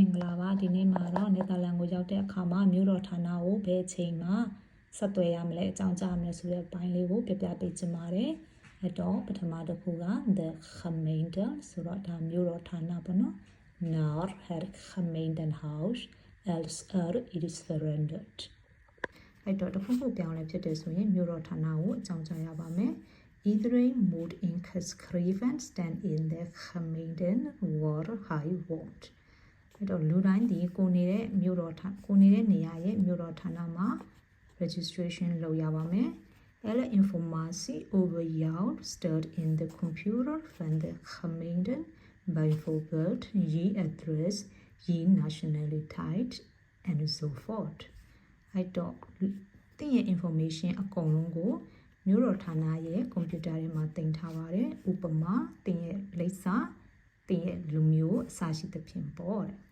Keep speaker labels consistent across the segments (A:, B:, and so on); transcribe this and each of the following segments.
A: မင်္ဂလာပါဒီနေ့မှာတော့နယ်သာလန်ကိုရောက်တဲ့အခါမှာမြို့တော်ဌာနကိုဘယ်အချိန်မှာဆက်သွယ်ရမလဲအကြောင်းကြားရမလဲဆိုတဲ့ဘိုင်းလေးကိုပြပြပေးချင်ပါတယ်အဲ့တော့ပထမတစ်ခုက the gemeente ဆိုတော့ဒါမြို့တော်ဌာနပေါ့နော် naar het gemeentehuis else er is veranderd အဲ့တော့တစ်ခုခုပြောင်းလဲဖြစ်တယ်ဆိုရင်မြို့တော်ဌာနကိုအကြောင်းကြားရပါမယ် Iedereen moet ingeschreven staan in de gemeente waar hij woont. အဲ့တော့လူတိုင်းဒီကိုနေတဲ့မြို့တော်ဌာကိုနေတဲ့နေရာရဲ့မြို့တော်ဌာနမှာ registration လုပ်ရပါမယ်။ Alle informatie over jou staat in de computer van de gemeente, bijvoorbeeld je adres, je nationaliteit enzovoort. အဲ့တော့တင်းရဲ့ information အကုန်လုံးကိုမြို့တော်ဌာနရဲ့ကွန်ပျူတာထဲမှာတင်ထားပါတယ်။ဥပမာတင်းရဲ့လိပ်စာတင်းရဲ့လူမျိုးအစရှိသဖြင့်ပေါ့တဲ့။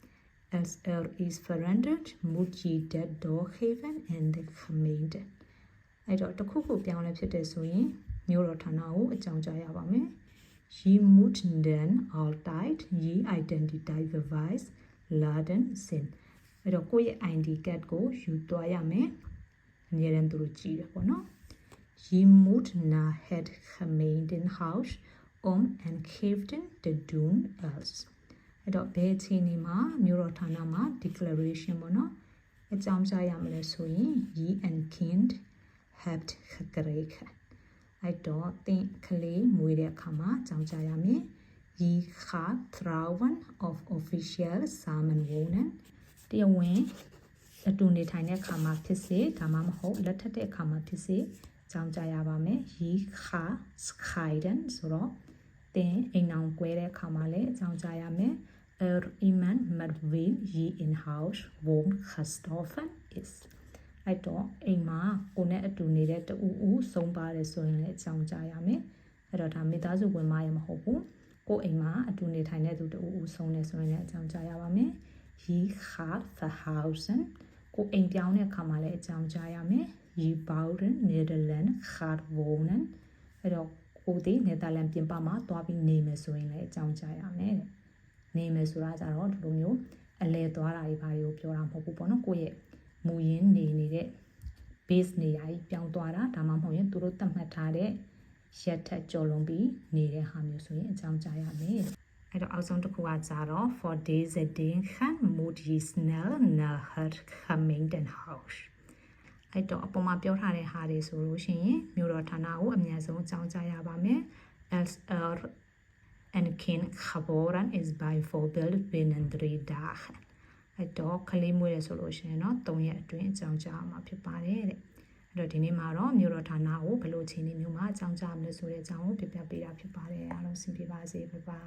A: As er is veranderd moet je dat doorgeven in de gemeente. အဲ့တော့တစ်ခုခုပြောင်းလဲဖြစ်တဲ့ဆိုရင်မြို့တော်ဌာနကိုအကြောင်းကြားရပါမယ်။ Je moet dan altijd je identiteitsbewijs laten zien. အဲ့တော့ကိုယ့်ရဲ့ ID card ကိုယူသွားရမယ်။အများရန်သူတို့ကြည့်ရပေါ့နော်။ Je moet naar het gemeentehuis om aangifte te doen als အဲ့တော့ဘယ်အချိန်ဒီမှာမြို့တော်ဌာနမှာ declaration ပေါ့နော်အကြောင်းကြားရမလဲဆိုရင် ye and kind hebt gekregen အဲ့တော့တင်ကလေးမွေးတဲ့အခါမှာအကြောင်းကြားရမယ် ye gaat trouwen of officieel samenwonen တရားဝင်အတူနေထိုင်တဲ့အခါမှာဖြစ်စေဒါမှမဟုတ်လက်ထပ်တဲ့အခါမှာဖြစ်စေအကြောင်းကြားရပါမယ် ye gaat scheiden ဆိုတော့တင်အိမ်အောင်ကွဲတဲ့အခါမှာလည်းအကြောင်းကြားရမယ် er iemand met wie je in huis woont gestorven is အဲ့တော့အိမ်မှာကိုနဲ့အတူနေတဲ့တူဦးဆုံးပါတယ်ဆိုရင်လည်းအကြောင်းကြားရမယ်အဲ့တော့ဒါမိသားစုဝင်မရမဟုတ်ဘူးကိုအိမ်မှာအတူနေထိုင်တဲ့သူတူဦးဆုံးနေဆိုရင်လည်းအကြောင်းကြားရပါမယ် je gaat verhuizen ကိုအိမ်ပြောင်းတဲ့အခါမှာလည်းအကြောင်းကြားရမယ် je bouwt in Nederland gaat wonen အဲ့တော့ကိုဒီနယ်သာလန်ပြင်ပမှာတွားပြီးနေမယ်ဆိုရင်လည်းအကြောင်းကြားရမယ်တဲ့ နေမယ်ဆိုတာကြတော့ဒီလိုမျိုးအလဲသွားတာတွေဘာတွေကိုပြောတာမဟုတ်ဘူးပေါ့နော်ကိုယ့်ရဲ့မူရင်းနေနေတဲ့ base နေရာကြီးပြောင်းသွားတာဒါမှမဟုတ်ရင်သူတို့သတ်မှတ်ထားတဲ့ရက်ထက်ကျော်လွန်ပြီးနေတဲ့ဟာမျိုးဆိုရင်အကြောင်းကြားရမယ်အဲ့တော့အောက်ဆုံးတစ်ခုကကြတော့ for deze dingen moet je snel naar het gemeentehuis အဲ့တော့အပေါ်မှာပြောထားတဲ့ဟာတွေဆိုလို့ရှိရင်မြို့တော်ဌာနကိုအများဆုံးအကြောင်းကြားရပါမယ် as er een kind geboren is bijvoorbeeld binnen 3 dagen အဲ့တော့ကလေးမွေးရဆိုလို့ရှိရင်တော့3ရက်အတွင်းအကြောင်းကြားမှာဖြစ်ပါတယ်တဲ့အဲ့တော့ဒီနေ့မှာတော့မြို့တော်ဌာနကိုဘယ်လိုအချိန်မျိုးမှာအကြောင်းကြားမလဲဆိုတဲ့အကြောင်းကိုပြပြပေးတာဖြစ်ပါတယ်အားလုံးဆင်ပြေပါစေဘိုင်